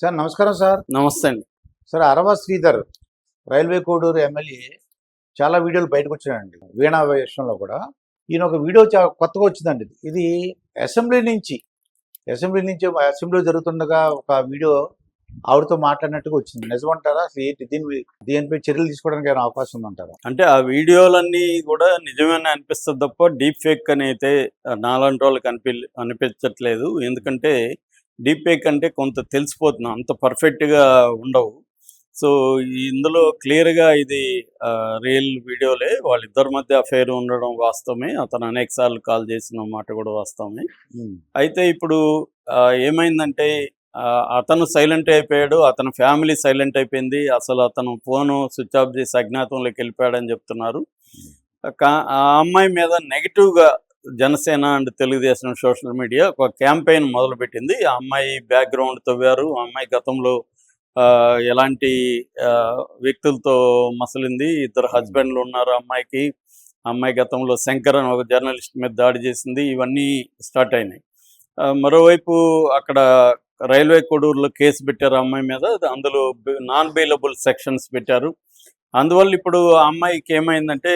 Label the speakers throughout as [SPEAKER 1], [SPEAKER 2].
[SPEAKER 1] Sir నమస్కారం sir.
[SPEAKER 2] నమస్తే అండి.
[SPEAKER 1] Sir Arava Sridhar railway Koduru MLA చాలా వీడియోలు బయటకు వచ్చాయండి వీణా విషయంలో కూడా. ఈయన ఒక వీడియో కొత్తగా వచ్చిందండి. ఇది. ఇది అసెంబ్లీ నుంచి అసెంబ్లీ నుంచి అసెంబ్లీ జరుగుతుండగా ఒక వీడియో ఆవిడతో మాట్లాడినట్టుగా వచ్చింది. నిజమంటారా? ఏంటి? దీని దీనిపై చర్యలు తీసుకోవడానికి ఏమైనా అవకాశం ఉందంటారా?
[SPEAKER 2] అంటే ఆ వీడియోలన్నీ కూడా నిజమేనే అనిపిస్తుంది తప్ప డీప్ ఫేక్ అని అయితే నాలాంటి వాళ్ళకి అనిపి అనిపించట్లేదు. ఎందుకంటే డీప్ ఫేక్ అంటే కొంత తెలిసిపోతుంది అంత పర్ఫెక్ట్గా ఉండవు. సో ఇందులో క్లియర్గా ఇది రియల్ వీడియోలే. వాళ్ళిద్దరి మధ్య అఫైర్ ఉండడం వాస్తవమే. అతను అనేక సార్లు కాల్ చేసిన మాట కూడా వాస్తవమే. అయితే ఇప్పుడు ఏమైందంటే అతను సైలెంట్ అయిపోయాడు. అతని ఫ్యామిలీ సైలెంట్ అయిపోయింది. అసలు అతను ఫోను స్విచ్ ఆఫ్ చేసి అజ్ఞాతంలోకి వెళ్ళిపోయాడని చెప్తున్నారు. కా- ఆ అమ్మాయి మీద నెగిటివ్గా Janasena and Telugu Desam social media ఒక క్యాంపెయిన్ మొదలుపెట్టింది. ఆ అమ్మాయి బ్యాక్గ్రౌండ్ తవ్వారు. ఆ అమ్మాయి గతంలో ఎలాంటి వ్యక్తులతో మసలింది. ఇద్దరు హస్బెండ్లు ఉన్నారు అమ్మాయికి. అమ్మాయి గతంలో శంకర్ అని ఒక జర్నలిస్ట్ మీద దాడి చేసింది. ఇవన్నీ స్టార్ట్ అయినాయి. మరోవైపు అక్కడ రైల్వే కొడూరులో కేసు పెట్టారు అమ్మాయి మీద. అందులో నాన్ బెయిలబుల్ సెక్షన్స్ పెట్టారు. అందువల్ల ఇప్పుడు ఆ అమ్మాయికి ఏమైందంటే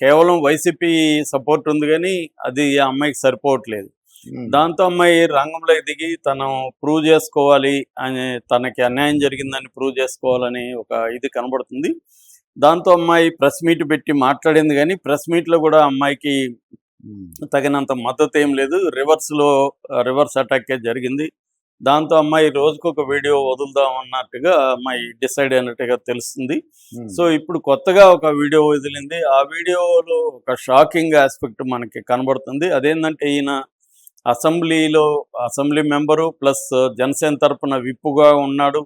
[SPEAKER 2] కేవలం వైసీపీ సపోర్ట్ ఉంది కానీ అది ఆ అమ్మాయికి సరిపోవట్లేదు. దాంతో అమ్మాయి రంగంలోకి దిగి తను ప్రూవ్ చేసుకోవాలి అని తనకి అన్యాయం జరిగిందని ప్రూవ్ చేసుకోవాలని ఒక ఇది కనబడుతుంది. దాంతో అమ్మాయి ప్రెస్ మీట్ పెట్టి మాట్లాడింది కానీ ప్రెస్ మీట్లో కూడా అమ్మాయికి తగినంత మద్దతు ఏం లేదు. రివర్స్లో రివర్స్ అటాకే జరిగింది. దాంతో అమ్మాయి రోజుకు ఒక వీడియో వదులుదాం అన్నట్టుగా అమ్మాయి డిసైడ్ అయినట్టుగా తెలుస్తుంది. సో ఇప్పుడు కొత్తగా ఒక వీడియో వదిలింది. ఆ వీడియోలో ఒక షాకింగ్ ఆస్పెక్ట్ మనకి కనబడుతుంది. అదేంటంటే ఈయన అసెంబ్లీలో అసెంబ్లీ మెంబరు ప్లస్ జనసేన తరపున విప్పుగా ఉన్నాడు.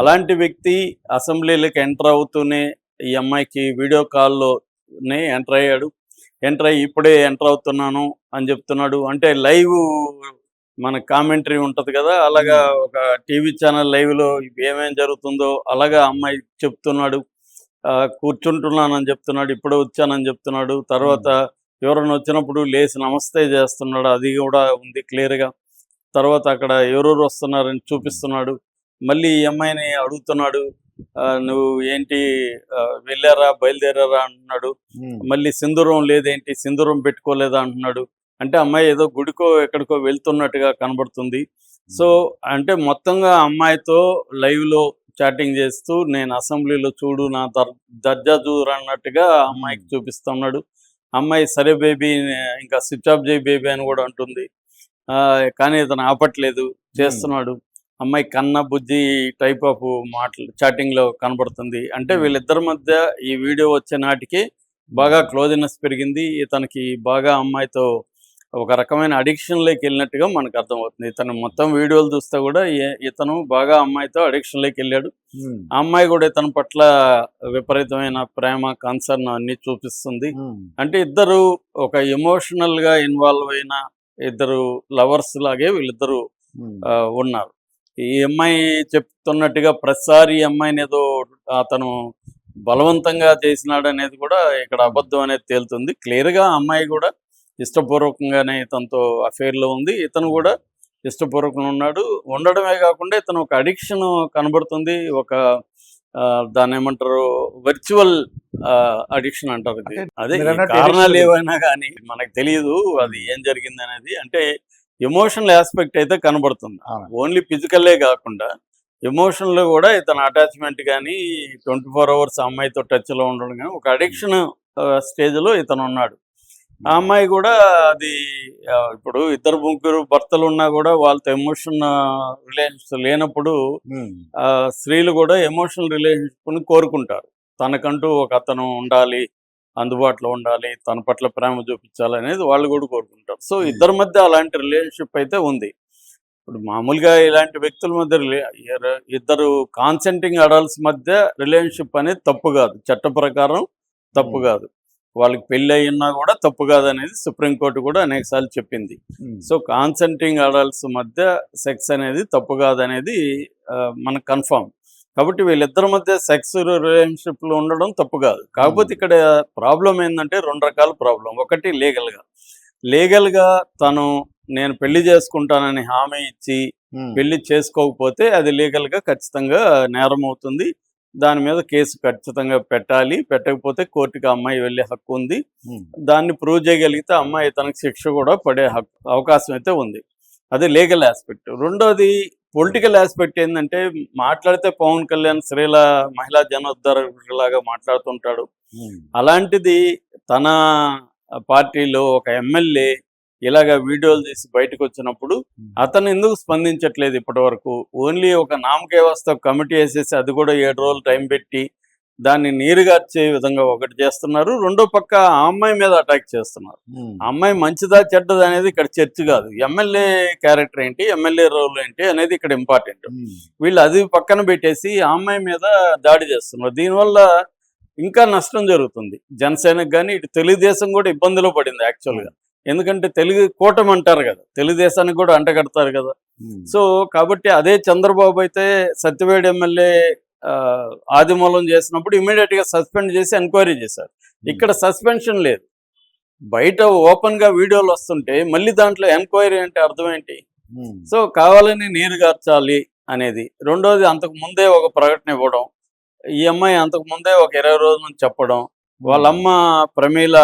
[SPEAKER 2] అలాంటి వ్యక్తి అసెంబ్లీలోకి ఎంటర్ అవుతూనే ఈ అమ్మాయికి వీడియో కాల్లోనే ఎంటర్ అయ్యాడు. ఎంటర్ అయ్యి ఇప్పుడే ఎంటర్ అవుతున్నాను అని చెప్తున్నాడు. అంటే లైవ్ మన కామెంటరీ ఉంటది కదా అలాగా ఒక టీవీ ఛానల్ లైవ్లో ఏమేం జరుగుతుందో అలాగా అమ్మాయి చెప్తున్నాడు. కూర్చుంటున్నానని చెప్తున్నాడు ఇప్పుడే వచ్చానని చెప్తున్నాడు. తర్వాత ఎవరైనా వచ్చినప్పుడు లేచి నమస్తే చేస్తున్నాడు అది కూడా ఉంది క్లియర్గా. తర్వాత అక్కడ ఎవరెవరు వస్తున్నారని చూపిస్తున్నాడు. మళ్ళీ ఈ అమ్మాయిని అడుగుతున్నాడు నువ్వు ఏంటి వెళ్ళారా బయలుదేరారా అంటున్నాడు. మళ్ళీ సింధూరం లేదేంటి సింధూరం పెట్టుకోలేదా అంటున్నాడు. అంటే అమ్మాయి ఏదో గుడికో ఎక్కడికో వెళ్తున్నట్టుగా కనబడుతుంది. సో అంటే మొత్తంగా అమ్మాయితో లైవ్లో చాటింగ్ చేస్తూ నేను అసెంబ్లీలో చూడు నా దర్- దర్జా చూడు అన్నట్టుగా అమ్మాయికి చూపిస్తున్నాడు. అమ్మాయి సరే బేబీ ఇంకా స్విచ్ ఆఫ్ చేయి బేబీ అని కూడా అంటుంది. ఆ, కానీ ఇతను ఆపట్లేదు. చేస్తున్నాడు. అమ్మాయి కన్న బుజ్జి టైప్ ఆఫ్ మాటలు చాటింగ్లో కనబడుతుంది. అంటే. వీళ్ళిద్దరి మధ్య ఈ వీడియో వచ్చే నాటికి బాగా క్లోజ్నెస్ పెరిగింది. ఇతనికి బాగా అమ్మాయితో ఒక రకమైన అడిక్షన్లోకి వెళ్ళినట్టుగా మనకు అర్థమవుతుంది. ఇతను మొత్తం వీడియోలు చూస్తే కూడా ఇతను బాగా అమ్మాయితో అడిక్షన్లోకి వెళ్ళాడు. ఆ అమ్మాయి కూడా ఇతని పట్ల విపరీతమైన ప్రేమ కన్సర్న్ అన్ని చూపిస్తుంది. అంటే ఇద్దరు ఒక ఎమోషనల్గా ఇన్వాల్వ్ అయిన ఇద్దరు లవర్స్ లాగే వీళ్ళిద్దరు ఉన్నారు. ఈ అమ్మాయి చెప్తున్నట్టుగా ప్రతిసారి అమ్మాయిని ఏదో అతను బలవంతంగా చేసినాడు అనేది కూడా ఇక్కడ అబద్ధం అనేది తేలుతుంది. క్లియర్గా ఆ అమ్మాయి కూడా ఇష్టపూర్వకంగానే ఇతనితో affair లో ఉంది. ఇతను కూడా ఇష్టపూర్వకంగా ఉన్నాడు. ఉండడమే కాకుండా ఇతను ఒక అడిక్షన్ కనబడుతుంది. ఒక ఆ, దాన్ని ఏమంటారు? వర్చువల్ అడిక్షన్ అంటారు ఇది. అదే కారణాలు. ఏవైనా కానీ మనకు తెలియదు అది ఏం జరిగింది అనేది. అంటే ఎమోషనల్ ఆస్పెక్ట్ అయితే కనబడుతుంది. ఓన్లీ ఫిజికల్లే కాకుండా ఎమోషన్లో కూడా ఇతను అటాచ్మెంట్ కానీ ట్వంటీ ఫోర్ అవర్స్ అమ్మాయితో టచ్లో ఉండడం కానీ ఒక అడిక్షన్ స్టేజ్లో ఇతను ఉన్నాడు. ఆ అమ్మాయి కూడా అది ఇప్పుడు ఇద్దరు ముగ్గురు భర్తలు ఉన్నా కూడా వాళ్ళతో ఎమోషన్ రిలేషన్స్ లేనప్పుడు ఆ, స్త్రీలు కూడా ఎమోషనల్ రిలేషన్షిప్ని కోరుకుంటారు. తనకంటూ ఒక అతను ఉండాలి అందుబాటులో ఉండాలి తన పట్ల ప్రేమ చూపించాలి అనేది వాళ్ళు కూడా కోరుకుంటారు. సో. ఇద్దరి మధ్య అలాంటి రిలేషన్షిప్ అయితే ఉంది. ఇప్పుడు మామూలుగా ఇలాంటి వ్యక్తుల మధ్య ఇద్దరు కాన్సెంటింగ్ అడల్ట్స్ మధ్య రిలేషన్షిప్ అనేది తప్పు కాదు. చట్ట ప్రకారం తప్పు. కాదు. వాళ్ళకి పెళ్ళి అయినా కూడా తప్పు కాదు అనేది సుప్రీంకోర్టు కూడా అనేక సార్లు చెప్పింది. సో కాన్సెంటింగ్ అడల్ట్స్ మధ్య సెక్స్ అనేది తప్పు కాదనేది మనకు కన్ఫర్మ్ కాబట్టి వీళ్ళిద్దరి మధ్య సెక్స్ రిలేషన్షిప్లో ఉండడం తప్పు కాదు. కాకపోతే ఇక్కడ ప్రాబ్లం ఏంటంటే రెండు రకాల ప్రాబ్లం ఒకటి లీగల్గా లీగల్గా తను నేను పెళ్ళి చేసుకుంటానని హామీ ఇచ్చి
[SPEAKER 1] ఉమ్,
[SPEAKER 2] పెళ్ళి చేసుకోకపోతే అది లీగల్గా ఖచ్చితంగా నేరం అవుతుంది దాని మీద కేసు ఖచ్చితంగా పెట్టాలి. పెట్టకపోతే కోర్టుకి అమ్మాయి వెళ్ళే హక్కు ఉంది. దాన్ని ప్రూవ్ చేయగలిగితే అమ్మాయి తనకు శిక్ష కూడా పడే హక్కు అవకాశం అయితే ఉంది. అది లీగల్ ఆస్పెక్ట్ రెండోది పొలిటికల్ ఆస్పెక్ట్ ఏంటంటే మాట్లాడితే పవన్ కళ్యాణ్ స్త్రీల మహిళా జనోద్ధరలాగా మాట్లాడుతుంటాడు. అలాంటిది తన పార్టీలో ఒక ఎమ్మెల్యే ఇలాగ వీడియోలు తీసి బయటకు వచ్చినప్పుడు అతను ఎందుకు స్పందించట్లేదు ఇప్పటి వరకు ఓన్లీ ఒక నామక వ్యవస్థ కమిటీ వేసేసి అది కూడా ఏడు రోజులు టైం పెట్టి దాన్ని నీరుగార్చే విధంగా ఒకటి చేస్తున్నారు. రెండో పక్క ఆ అమ్మాయి మీద అటాక్ చేస్తున్నారు. అమ్మాయి మంచిదా చెడ్డదా అనేది ఇక్కడ చర్చ కాదు. ఎమ్మెల్యే క్యారెక్టర్ ఏంటి ఎమ్మెల్యే రోల్ ఏంటి అనేది ఇక్కడ ఇంపార్టెంట్ వీళ్ళు అది పక్కన పెట్టేసి ఆ అమ్మాయి మీద దాడి చేస్తున్నారు. దీనివల్ల ఇంకా నష్టం జరుగుతుంది. జనసేనకు కానీ ఇటు తెలుగుదేశం కూడా ఇబ్బందిలో పడింది యాక్చువల్గా ఎందుకంటే తెలుగు కూటమి అంటారు కదా తెలుగుదేశానికి కూడా అంటగడతారు కదా.
[SPEAKER 1] ఉమ్,
[SPEAKER 2] సో కాబట్టి అదే చంద్రబాబు అయితే సత్యవేడు ఎమ్మెల్యే ఆదిమూలం చేసినప్పుడు ఇమీడియట్గా సస్పెండ్ చేసి ఎంక్వైరీ చేశారు. ఇక్కడ సస్పెన్షన్ లేదు. బయట ఓపెన్గా వీడియోలు వస్తుంటే మళ్ళీ దాంట్లో ఎంక్వైరీ అంటే అర్థం ఏంటి?
[SPEAKER 1] ఉమ్,
[SPEAKER 2] సో కావాలని నీరు గార్చాలి అనేది. రెండోది అంతకు ముందే ఒక ప్రకటన ఇవ్వడం ఈ అమ్మాయి అంతకు ముందే ఒక ఇరవై రోజుల నుంచి చెప్పడం వాళ్ళ అమ్మ ప్రమీల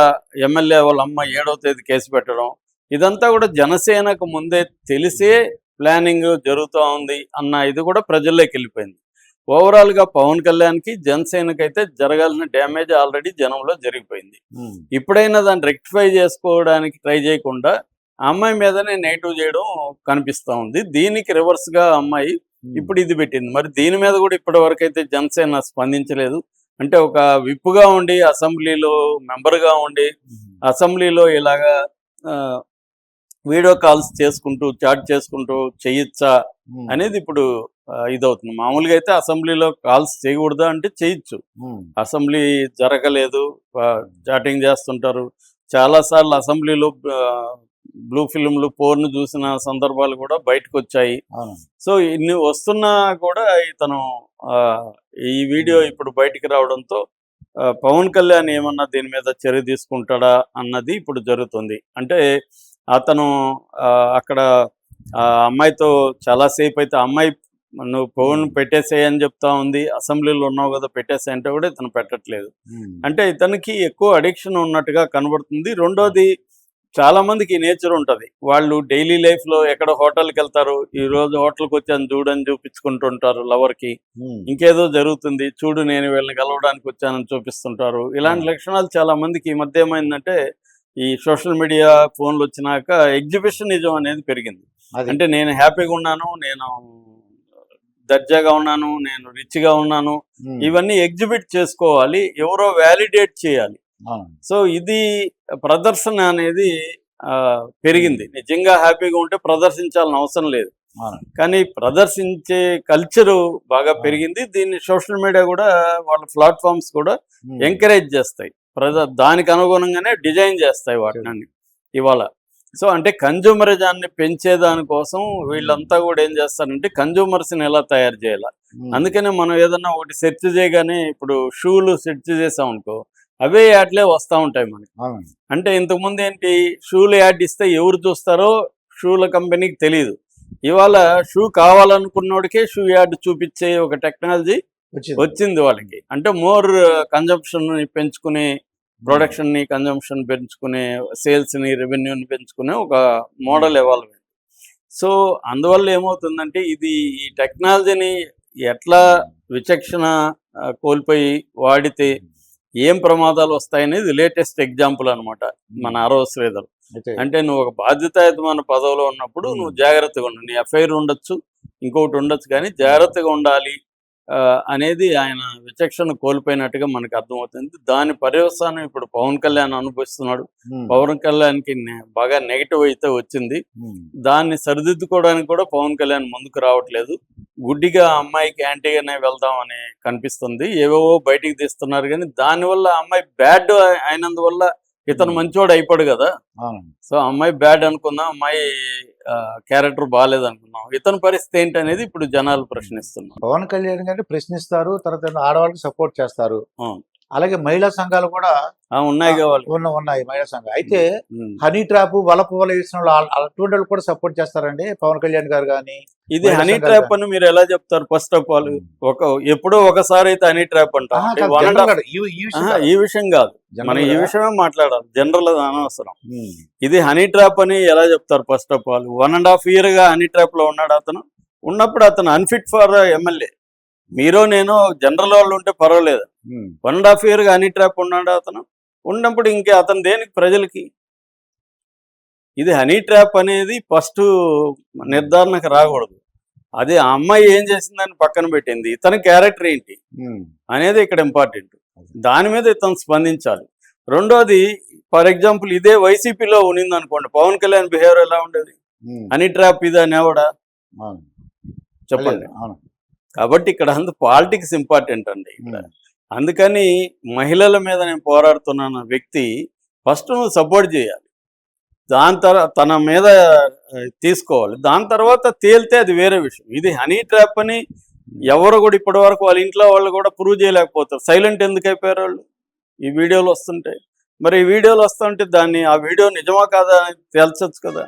[SPEAKER 2] ఎమ్మెల్యే వాళ్ళ అమ్మ ఏడవ తేదీ కేసు పెట్టడం ఇదంతా కూడా జనసేనకు ముందే తెలిసే ప్లానింగ్ జరుగుతూ ఉంది అన్న ఇది కూడా ప్రజల్లోకి వెళ్ళిపోయింది. ఓవరాల్గా పవన్ కళ్యాణ్కి జనసేనకి అయితే జరగాల్సిన డ్యామేజ్ ఆల్రెడీ జనంలో జరిగిపోయింది.
[SPEAKER 1] ఉమ్,
[SPEAKER 2] ఇప్పుడైనా దాన్ని రెక్టిఫై చేసుకోవడానికి ట్రై చేయకుండా అమ్మాయి మీదనే నెగిటివ్ చేయడం కనిపిస్తా ఉంది. దీనికి రివర్స్గా ఆ అమ్మాయి
[SPEAKER 1] ఉమ్,
[SPEAKER 2] ఇప్పుడు ఇది పెట్టింది. మరి దీని మీద కూడా ఇప్పటి వరకు అయితే జనసేన స్పందించలేదు. అంటే ఒక విప్పుగా ఉండి అసెంబ్లీలో మెంబర్గా ఉండి అసెంబ్లీలో ఇలాగా వీడియో కాల్స్ చేసుకుంటూ చాట్ చేసుకుంటూ చేయొచ్చా అనేది ఇప్పుడు ఇదవుతుంది. మామూలుగా అయితే అసెంబ్లీలో కాల్స్ చేయకూడదా అంటే చేయొచ్చు. అసెంబ్లీ జరగలేదు చాటింగ్ చేస్తుంటారు. చాలాసార్లు అసెంబ్లీలో బ్లూ ఫిల్మ్లు పోర్ను చూసిన సందర్భాలు కూడా బయటకు వచ్చాయి సో ఇన్ని వస్తున్నా కూడా ఇతను ఈ వీడియో ఇప్పుడు బయటికి రావడంతో పవన్ కళ్యాణ్ ఏమన్నా దీని మీద చర్య తీసుకుంటాడా అన్నది ఇప్పుడు జరుగుతుంది. అంటే అతను అక్కడ ఆ అమ్మాయితో చాలాసేపు అయితే అమ్మాయి నువ్వు ఫోన్ పెట్టేసేయ్ అని చెప్తా ఉంది అసెంబ్లీలో ఉన్నావు కదా పెట్టేసేయ్ అంటే కూడా ఇతను పెట్టట్లేదు. అంటే ఇతనికి ఎక్కువ అడిక్షన్ ఉన్నట్టుగా కనబడుతుంది. రెండోది చాలా మందికి నేచర్ ఉంటది. వాళ్ళు డైలీ లైఫ్లో ఎక్కడ హోటల్కి వెళ్తారు ఈ రోజు హోటల్కి వచ్చాను చూడని చూపించుకుంటుంటారు లవర్కి.
[SPEAKER 1] ఉమ్,
[SPEAKER 2] ఇంకేదో జరుగుతుంది చూడు నేను వీళ్ళని కలవడానికి వచ్చానని చూపిస్తుంటారు. ఇలాంటి. లక్షణాలు చాలా మందికి ఈ మధ్య ఏమైందంటే ఈ సోషల్ మీడియా ఫోన్లు వచ్చినాక ఎగ్జిబిషనిజం అనేది పెరిగింది. అంటే నేను హ్యాపీగా ఉన్నాను నేను దర్జాగా ఉన్నాను నేను రిచ్గా ఉన్నాను. ఇవన్నీ ఎగ్జిబిట్ చేసుకోవాలి ఎవరో వ్యాలిడేట్ చేయాలి. సో ఇది ప్రదర్శన అనేది ఆ, పెరిగింది. నిజంగా హ్యాపీగా ఉంటే ప్రదర్శించాలని అవసరం లేదు. కానీ ప్రదర్శించే కల్చరు బాగా పెరిగింది. దీన్ని సోషల్ మీడియా కూడా వాళ్ళ ప్లాట్ఫామ్స్ కూడా ఎంకరేజ్ చేస్తాయి. ప్రజ దానికి అనుగుణంగానే డిజైన్ చేస్తాయి వాటిని ఇవాళ. సో అంటే కన్జ్యూమరిజాన్ని పెంచే దానికోసం వీళ్ళంతా కూడా ఏం చేస్తారంటే కన్జ్యూమర్స్ని ఎలా తయారు చేయాలి? అందుకనే మనం ఏదన్నా ఒకటి సెర్చ్ చేయగానే ఇప్పుడు షూలు సెర్చ్ చేసాం అనుకో అవే యాడ్లే వస్తూ ఉంటాయి మనకి. అంటే ఇంతకుముందు ఏంటి షూలు యాడ్ ఇస్తే ఎవరు చూస్తారో షూల కంపెనీకి తెలియదు ఇవాళ షూ కావాలనుకున్నోడికే షూ యాడ్ చూపించే ఒక టెక్నాలజీ
[SPEAKER 1] వచ్చింది.
[SPEAKER 2] వచ్చింది వాళ్ళకి. అంటే మోర్ కన్జంప్షన్ పెంచుకునే ప్రొడక్షన్ని కన్జంప్షన్ పెంచుకునే సేల్స్ని రెవెన్యూని పెంచుకునే ఒక మోడల్ ఎవాల్వ్ అయింది సో అందువల్ల ఏమవుతుందంటే ఇది ఈ టెక్నాలజీని ఎట్లా విచక్షణ కోల్పోయి వాడితే ఏం ప్రమాదాలు వస్తాయనేది లేటెస్ట్ ఎగ్జాంపుల్ అన్నమాట. మన ఆరవ శ్రీధర్ అంటే నువ్వు ఒక బాధ్యతాయుతమైన పదవిలో ఉన్నప్పుడు. నువ్వు జాగ్రత్తగా ఉండు. నీ ఎఫ్ఐఆర్ ఉండొచ్చు ఇంకొకటి ఉండొచ్చు కానీ జాగ్రత్తగా ఉండాలి. అనేది ఆయన విచక్షణ కోల్పోయినట్టుగా మనకు అర్థమవుతుంది. దాని పర్యవసానం ఇప్పుడు పవన్ కళ్యాణ్ అనుభవిస్తున్నాడు.
[SPEAKER 1] ఉమ్,
[SPEAKER 2] పవన్ కళ్యాణ్కి బాగా నెగిటివ్ అయితే వచ్చింది.
[SPEAKER 1] ఉమ్,
[SPEAKER 2] దాన్ని సరిదిద్దుకోవడానికి కూడా పవన్ కళ్యాణ్ ముందుకు రావట్లేదు. గుడ్డిగా అమ్మాయికి యాంటీగానే వెళ్దాం అని కనిపిస్తుంది. ఏవేవో బయటికి తీస్తున్నారు కానీ దానివల్ల అమ్మాయి బ్యాడ్ అయినందువల్ల ఇతను
[SPEAKER 1] Hmm.
[SPEAKER 2] మంచివాడు అయిపోడు కదా. సో అమ్మాయి బ్యాడ్ అనుకుందాం. అమ్మాయి క్యారెక్టర్ బాగాలేదు అనుకుందాం ఇతని పరిస్థితి ఏంటి అనేది ఇప్పుడు జనాలు ప్రశ్నిస్తున్నారు.
[SPEAKER 1] పవన్ కళ్యాణ్ గారిని ప్రశ్నిస్తారు తర్వాత ఆడవాళ్ళకి సపోర్ట్ చేస్తారు. అలాగే మహిళా సంఘాలు కూడా
[SPEAKER 2] ఉన్నాయి
[SPEAKER 1] ఉన్న ఉన్నాయి మహిళా సంఘాలు. అయితే హనీ ట్రాప్ వలపు వల వేసిన వాళ్ళు అటువంటి వాళ్ళు కూడా సపోర్ట్ చేస్తారండి పవన్ కళ్యాణ్ గారు కానీ
[SPEAKER 2] ఇది హనీ ట్రాప్ అని మీరు ఎలా చెప్తారు? ఫస్ట్ ఆఫ్ ఆల్ ఒక ఎప్పుడో ఒకసారి అయితే హనీ ట్రాప్ అంటాం.
[SPEAKER 1] ఆహా,
[SPEAKER 2] అంటే
[SPEAKER 1] కాదు,
[SPEAKER 2] one and
[SPEAKER 1] general
[SPEAKER 2] half-
[SPEAKER 1] గా ఈ- విషయం కాదు.
[SPEAKER 2] మనం ఈ విషయమే మాట్లాడాలి. జనరల్ అనవసరం.
[SPEAKER 1] ఉమ్,
[SPEAKER 2] ఇది హనీ ట్రాప్ అని ఎలా చెప్తారు? First of all one and half ఇయర్గా honey ట్రాప్లో ఉన్నాడు అతను. ఉన్నప్పుడు అతను అన్ఫిట్ ఫర్ ఎమ్మెల్యే మీరు నేను జనరల్ వాళ్ళు ఉంటే పర్వాలేదు. వన్ అండ్ హాఫ్ ఇయర్గా హనీ ట్రాప్ ఉన్నాడు అతను. ఉన్నప్పుడు ఇంకా అతను దేనికి? ప్రజలకి? ఇది హనీ ట్రాప్ అనేది ఫస్ట్ నిర్ధారణకు రాకూడదు. అది ఆ అమ్మాయి ఏం చేసిందని పక్కన పెట్టింది. ఇతని క్యారెక్టర్ ఏంటి? అనేది ఇక్కడ ఇంపార్టెంట్. దాని మీద ఇతను స్పందించాలి. రెండోది ఫర్ ఎగ్జాంపుల్ ఇదే వైసీపీలో ఉన్నింది అనుకోండి పవన్ కళ్యాణ్ బిహేవియర్ ఎలా ఉండేది? హనీ ట్రాప్ ఇది అనేవాడా. చెప్పండి. కాబట్టి ఇక్కడ అందు పాలిటిక్స్ ఇంపార్టెంట్ అండి అందుకని మహిళల మీద నేను పోరాడుతున్నాన్న వ్యక్తి ఫస్ట్ నువ్వు సపోర్ట్ చేయాలి. దాని తర్వాత తన మీద తీసుకోవాలి. దాని తర్వాత తేలితే అది వేరే విషయం. ఇది హనీ ట్రాప్ అని ఎవరు కూడా ఇప్పటి వరకు వాళ్ళ ఇంట్లో వాళ్ళు కూడా ప్రూవ్ చేయలేకపోతారు. సైలెంట్ ఎందుకు అయిపోయారు వాళ్ళు? ఈ వీడియోలు వస్తుంటాయి మరి ఈ వీడియోలు వస్తుంటే దాన్ని ఆ వీడియో నిజమా కాదా అని తేల్చచ్చు కదా.